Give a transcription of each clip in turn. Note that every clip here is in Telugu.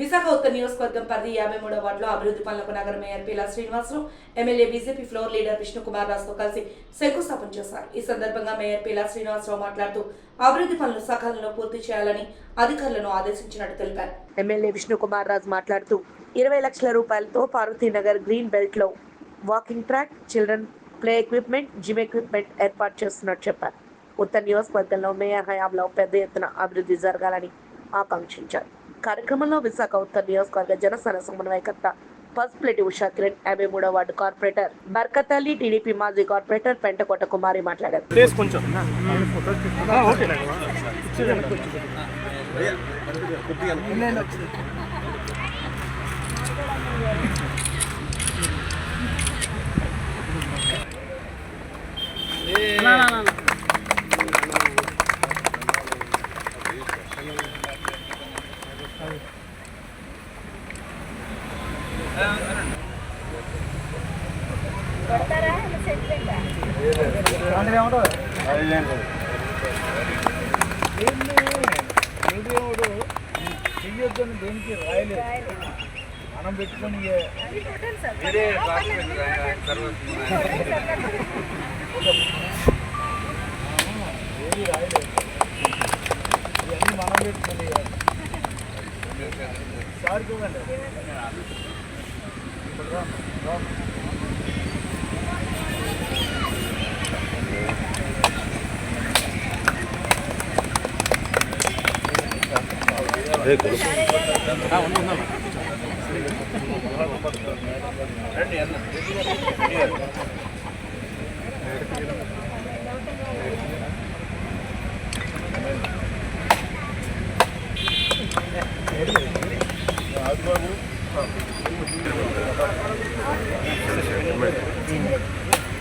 విశాఖ ఉత్తర నియోజకవర్గం పరిధి యాభై మూడో వార్డులో అభివృద్ధి పనులకు నగర mayor Peela Srinivasarao MLA BJP floor leader Vishnukumar రాజుతో కలిసి శంకుస్థాపన చేశారు. ఈ సందర్భంగా మేయర్ పీలా శ్రీనివాసరావు మాట్లాడుతూ అభివృద్ధి పనులు సకాలంలో పూర్తి చేయాలని అధికారులను ఆదేశించినట్టు తెలిపారు. ఎమ్మెల్యే విష్ణుకుమార్ రాజు మాట్లాడుతూ ఇరవై లక్షల రూపాయలతో Parvatinagar green బెల్ట్లో walking track children play equipment gym equipment ఏర్పాటు చేస్తున్నట్టు చెప్పారు. ఉత్తర నియోజకవర్గంలో మేయర్ హయాంలో పెద్ద ఎత్తున అభివృద్ధి జరగాలని ఆకాంక్షించారు. కార్యక్రమంలో విశాఖ ఉత్తర నియోజకవర్గ జనసేన సమన్వయకర్త పసుపులెట్టి ఉషా కిరణ్ యాభై మూడో ward corporator Barkat Ali TDP మాజీ కార్పొరేటర్ పెంటకోట కుమారి మాట్లాడారు. దేవుడు చెయ్యొద్దని దేనికి రాయలేదు. మనం పెట్టుకొని వేరే ఏది రాయలేదు ఇవన్నీ మనం పెట్టుకొని సార్ చూడండి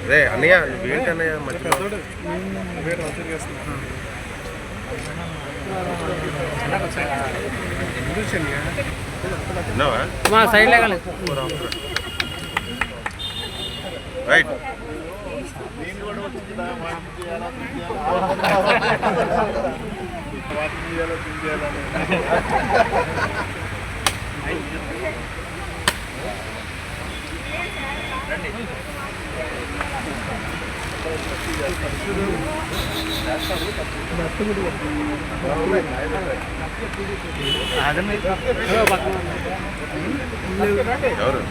రే అన్నయ్య ఏంటి అన్నయ్య? మంచిగా మా సైడ్ రైట్. నేను కూడా వచ్చిందా వాకింగ్ చేయాలా జిమ్ చేయాలా వాకింగ్ చేయాలా జిమ్ చేయాలని ఎవరు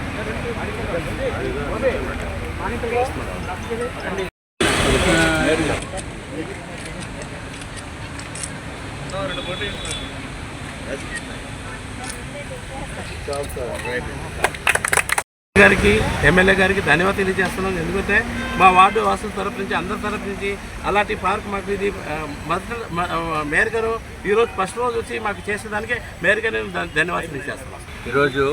గారికి ఎమ్మెల్యే గారికి ధన్యవాదాలు తెలియజేస్తున్నాం. ఎందుకంటే మా వార్డు వాసుల తరపు నుంచి అందరి తరపు నుంచి అలాంటి పార్క్ మాకు ఇది ఆ, మొదట మేయర్ గారు ఈరోజు ఫస్ట్ రోజు వచ్చి మాకు చేసేదానికి మేయర్ గారు నేను ధ- ధన్యవాదాలు తెలియజేస్తున్నాం. ఈరోజు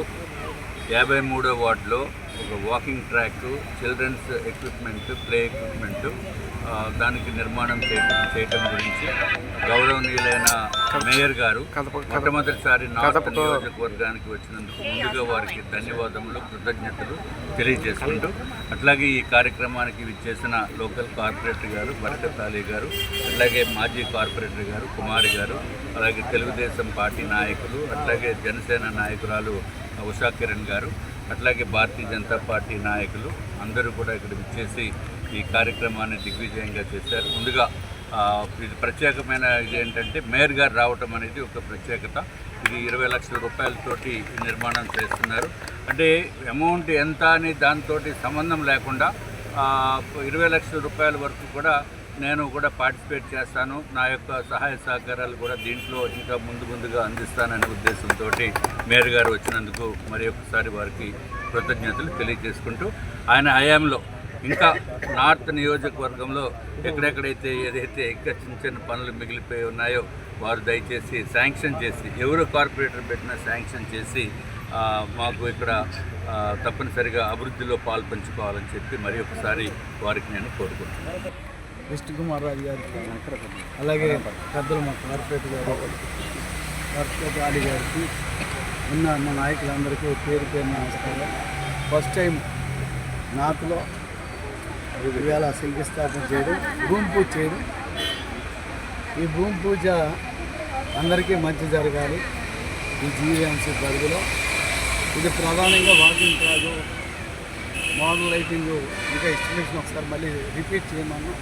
యాభై మూడో వార్డులో ఒక walking track children's equipment play equipment దానికి నిర్మాణం చేయటం చేయటం గురించి గౌరవనీయులైన మేయర్ గారు మొట్టమొదటిసారి నార్త్ నియోజకవర్గానికి వచ్చినందుకు ముందుగా వారికి ధన్యవాదములు కృతజ్ఞతలు తెలియజేసుకుంటూ అట్లాగే ఈ కార్యక్రమానికి విచ్చేసిన లోకల్ కార్పొరేటర్ గారు బరకత్ అలీ గారు అట్లాగే మాజీ కార్పొరేటర్ గారు కుమారి గారు అలాగే తెలుగుదేశం పార్టీ నాయకులు అట్లాగే జనసేన నాయకురాలు ఉషా కిరణ్ గారు అట్లాగే భారతీయ జనతా పార్టీ నాయకులు అందరూ కూడా ఇక్కడ విచ్చేసి ఈ కార్యక్రమాన్ని దిగ్విజయంగా చేశారు. ముందుగా ఇది ప్రత్యేకమైన ఇది ఏంటంటే మేయర్ గారు రావటం అనేది ఒక ప్రత్యేకత. ఇది ఇరవై లక్షల రూపాయలతోటి నిర్మాణం చేస్తున్నారు. అంటే అమౌంట్ ఎంత అని దాంతో సంబంధం లేకుండా ఇరవై లక్షల రూపాయల వరకు కూడా నేను కూడా పార్టిసిపేట్ చేస్తాను. నా యొక్క సహాయ సహకారాలు కూడా దీంట్లో ఇంకా ముందు ముందుగా అందిస్తాననే ఉద్దేశంతో మేయర్ గారు వచ్చినందుకు మరి ఒకసారి వారికి కృతజ్ఞతలు తెలియజేసుకుంటూ ఆయన హయాంలో ఇంకా నార్త్ నియోజకవర్గంలో ఎక్కడెక్కడైతే ఏదైతే ఇంకా చిన్న చిన్న పనులు మిగిలిపోయి ఉన్నాయో వారు దయచేసి శాంక్షన్ చేసి ఎవరు కార్పొరేటర్ పెట్టినా శాంక్షన్ చేసి మాకు ఇక్కడ తప్పనిసరిగా అభివృద్ధిలో పాలు పంచుకోవాలని చెప్పి మరి ఒకసారి వారికి నేను కోరుకుంటున్నాను. విష్ణు కుమార్ రాజు గారికి అలాగే పెద్దలు మా కార్పొరేట్ గారు కార్పొరేట్ ఆడి గారికి ఉన్న మా నాయకులందరికీ పేరు పేరు నమస్కారం. ఫస్ట్ టైం నాకులో ఇవాళ శంకుస్థాపన చేయడం భూమి పూజ చేయడం. ఈ భూమి పూజ అందరికీ మంచి జరగాలి. ఈ జీవీఎంసీ పరిధిలో ఇది ప్రధానంగా వాకింగ్ ట్రాక్ మోడల్ లైటింగ్ ఇంకా ఎస్టిమేషన్ ఒకసారి మళ్ళీ రిపీట్ చేయమన్నా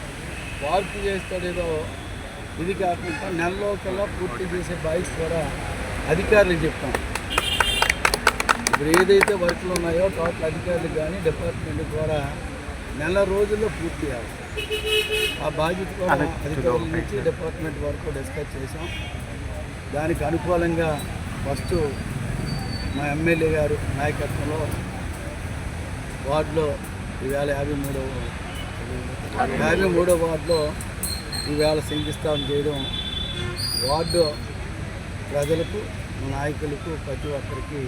వార్పు చేస్తాడు ఏదో ఇది కాకుండా నెలలో కల్లా పూర్తి చేసే బాయ్స్ కూడా అధికారులకు చెప్తాం. ఇప్పుడు ఏదైతే వర్క్లు ఉన్నాయో టోటల్ అధికారులకు కానీ డిపార్ట్మెంట్ ద్వారా నెల రోజుల్లో పూర్తి చేయాలి. ఆ బాధ్యత కూడా అధికారుల నుంచి డిపార్ట్మెంట్ వరకు డిస్కస్ చేసాం దానికి అనుకూలంగా ఫస్ట్ మా ఎమ్మెల్యే గారు నాయకత్వంలో వార్డులో ఈవేళ యాభై మూడవ యాభై మూడో వార్డులో ఈవేళ శంకుస్థాపన చేయడం వార్డు ప్రజలకు నాయకులకు ప్రతి ఒక్కరికి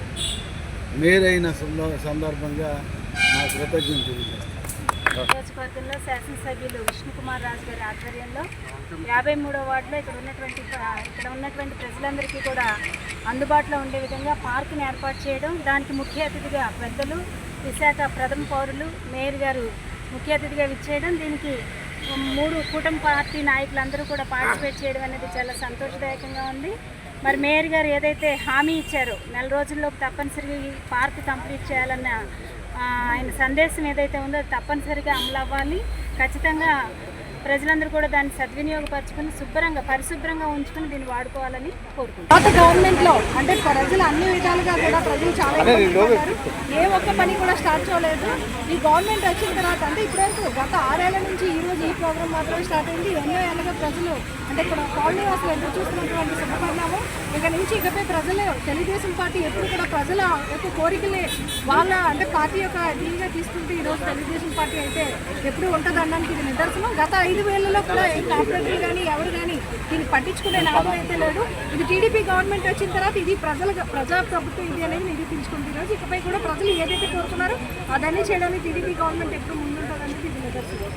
మేరైన సందర్భంగా నా కృతజ్ఞతలు తెలియజేస్తాను. నియోజకవర్గంలో శాసనసభ్యులు విష్ణుకుమార్ రాజు గారి ఆధ్వర్యంలో యాభై మూడో వార్డులో ఇక్కడ ఉన్నటువంటి ఇక్కడ ఉన్నటువంటి ప్రజలందరికీ కూడా అందుబాటులో ఉండే విధంగా పార్కును ఏర్పాటు చేయడం దానికి ముఖ్య అతిథిగా పెద్దలు విశాఖ ప్రథమ పౌరులు మేయర్ గారు ముఖ్య అతిథిగా విచ్చేయడం. దీనికి మూడు కూటమి పార్టీ నాయకులందరూ కూడా పార్టిసిపేట్ చేయడం అనేది చాలా సంతోషదాయకంగా ఉంది. మరి మేయర్ గారు ఏదైతే హామీ ఇచ్చారో నెల రోజుల్లోపు తప్పనిసరిగా ఈ పార్క్ కంప్లీట్ చేయాలన్న ఆయన సందేశం ఏదైతే ఉందో అది తప్పనిసరిగా అమలు అవ్వాలి. ఖచ్చితంగా ప్రజలందరూ కూడా దాన్ని సద్వినియోగపరచుకొని శుభ్రంగా పరిశుభ్రంగా ఉంచుకొని దీన్ని వాడుకోవాలని కోరుకుంటున్నాను గత గవర్నమెంట్లో అంటే ప్రజలు అన్ని విధాలుగా కూడా ప్రజలు చాలా. ఏ ఒక్క పని కూడా స్టార్ట్ చేయలేదు ఈ గవర్నమెంట్ వచ్చిన తర్వాత అంటే ఇప్పటివరకు గత ఆరేళ్ళ నుంచి ఈ రోజు ఈ ప్రోగ్రామ్ మాత్రమే స్టార్ట్ అయింది. ఎన్నో ఏళ్ళగా ప్రజలు అంటే ఇక్కడ కాలనీ వాసులు ఎదురు చూస్తున్నటువంటి శుభపరిణామం ఇక నుంచి ఇకపై ప్రజలు తెలుగుదేశం పార్టీ ఎప్పుడు కూడా ప్రజల యొక్క కోరికలే వాళ్ళ అంటే పార్టీ యొక్క దీనిగా తీసుకుంటూ ఈ రోజు తెలుగుదేశం పార్టీ అయితే ఎప్పుడు ఉంటుంది అనడానికి ఇది నిదర్శనం. గత ఐదు వేలలో కూడా ఏ కార్పొరేటర్ కానీ ఎవరు కానీ దీన్ని పట్టించుకునే లాభం అయితే లేదు. ఇది టీడీపీ గవర్నమెంట్ వచ్చిన తర్వాత ఇది ప్రజల ప్రజా ప్రభుత్వం ఇది అనేది నిరూపించుకుంది. ఈరోజు ఇకపై కూడా ప్రజలు ఏదైతే కోరుతున్నారో అదన్నీ చేయడానికి టీడీపీ గవర్నమెంట్ ఎప్పుడు ముందుంటుందనేది ఇది నిదర్శనం.